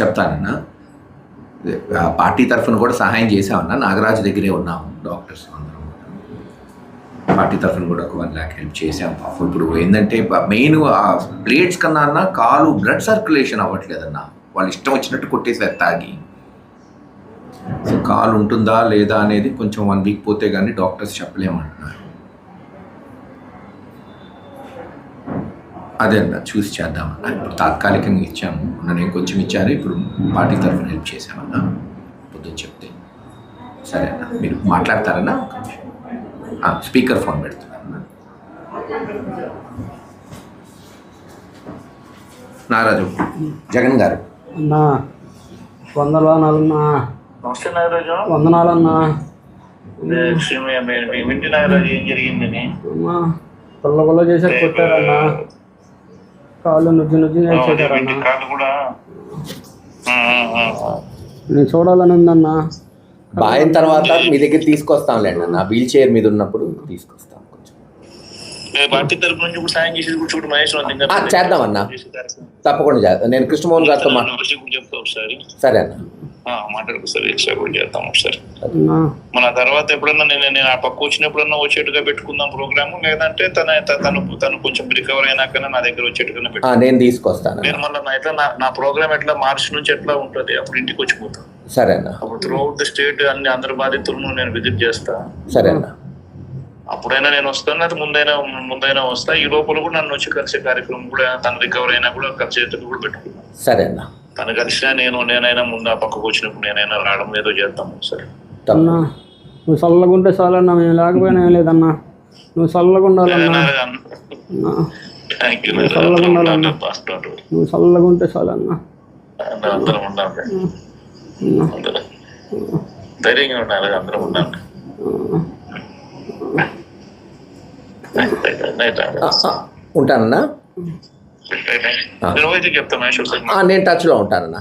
చెప్తానన్నా. Party తరఫున కూడా సహాయం చేసామన్నా నాగరాజు దగ్గరే ఉన్నాము డాక్టర్స్ అందరం. పార్టీ తరఫున కూడా ఒక వన్ ల్యాక్ హెల్ప్ చేసాం పాపం ఇప్పుడు ఏంటంటే మెయిన్ ప్లేట్స్ కన్నా అన్న కాలు బ్లడ్ సర్క్యులేషన్ అవ్వట్లేదన్న. వాళ్ళు ఇష్టం వచ్చినట్టు కొట్టేసారు తాగి. సో కాలు ఉంటుందా లేదా అనేది కొంచెం వన్ వీక్ పోతే కానీ డాక్టర్స్ చెప్పలేమంటున్నారు. అదే అన్న చూసి చేద్దామన్న ఇప్పుడు తాత్కాలికంగా ఇచ్చాము. మొన్న నేను కొంచెం ఇచ్చారు ఇప్పుడు పార్టీ తరఫున హెల్ప్ చేశామన్న. పొద్దున్న చెప్తే. సరే అన్న మీరు మాట్లాడతారన్నా? స్పీకర్ ఫోన్ పెడుతున్నారన్న నారాజు జగన్ గారు. అన్నా వందనాలన్నా నమస్తే నాగరాజు వందనాలన్నా. ఏం జరిగిందని. అమ్మా పుల్ల పుల్ల చేసారు కొట్టారన్నా. కాళ్ళు నుజ్జు నుజ్జు కూడా. నేను చూడాలని ఉందన్నా బాయిన తర్వాత మీ దగ్గర తీసుకొస్తాంలేండి అన్న. వీల్ చైర్ మీద ఉన్నప్పుడు తీసుకొస్తాం ఆ, చేద్దామన్నా. తప్పకుండా చేద్దాం. నేను కృష్ణమోహన్ గారితో సరే అన్న. ఆ, మాట్లాడుకు ఒకసారి ఎక్స్ట్రా కూడా చేద్దాం ఒకసారి. మన తర్వాత ఎప్పుడన్నా నేను నేను ఆ పక్క వచ్చినప్పుడన్నా వచ్చేట్టుగా పెట్టుకుందాం ప్రోగ్రామ్ లేదంటే తన తను తను కొంచెం రికవర్ అయినాకనే నా దగ్గర వచ్చేట్టుగా ఆ, పెట్టు నేను తీసుకొస్తాను. నేను మళ్ళీ నా ఎట్లా నా- నా ప్రోగ్రామ్ ఎట్లా మార్చి నుంచి ఎట్లా ఉంటుంది అప్పుడు ఇంటికి వచ్చిపోతాను సరే అన్న. అప్పుడు త్రూ అవుట్ ద స్టేట్ అన్ని అందరి బాధితులను నేను విజిట్ చేస్తా. సరే అన్న. అప్పుడైనా నేను వస్తాను అది ముందైనా ముందైనా వస్తా. ఈ లోపల కూడా నన్ను వచ్చి కలిసే కార్యక్రమం కూడా తను రికవర్ అయినా కూడా కలిసేట్టుకు కూడా పెట్టుకున్నాను సరే అన్న. తను కలిసినా నేను నేనైనా ముందు ఆ పక్కకు వచ్చినప్పుడు నేనైనా రావడం ఏదో చేద్దాం సరే. అన్నా నువ్వు చల్లగా ఉంటే చాలన్నా మేము లేకపోయినా ఏం లేదన్నా. నువ్వు చల్లగా ఉండాలన్నా. అన్నా థ్యాంక్ యూ చల్లగా ఉండాలన్నా. నువ్వు చల్లగా ఉంటే చాలన్నా. అందరం ధైర్యంగా ఉండాలి అందరం ఆ, ఉంటానన్నా? నేను టచ్లో ఉంటానన్నా.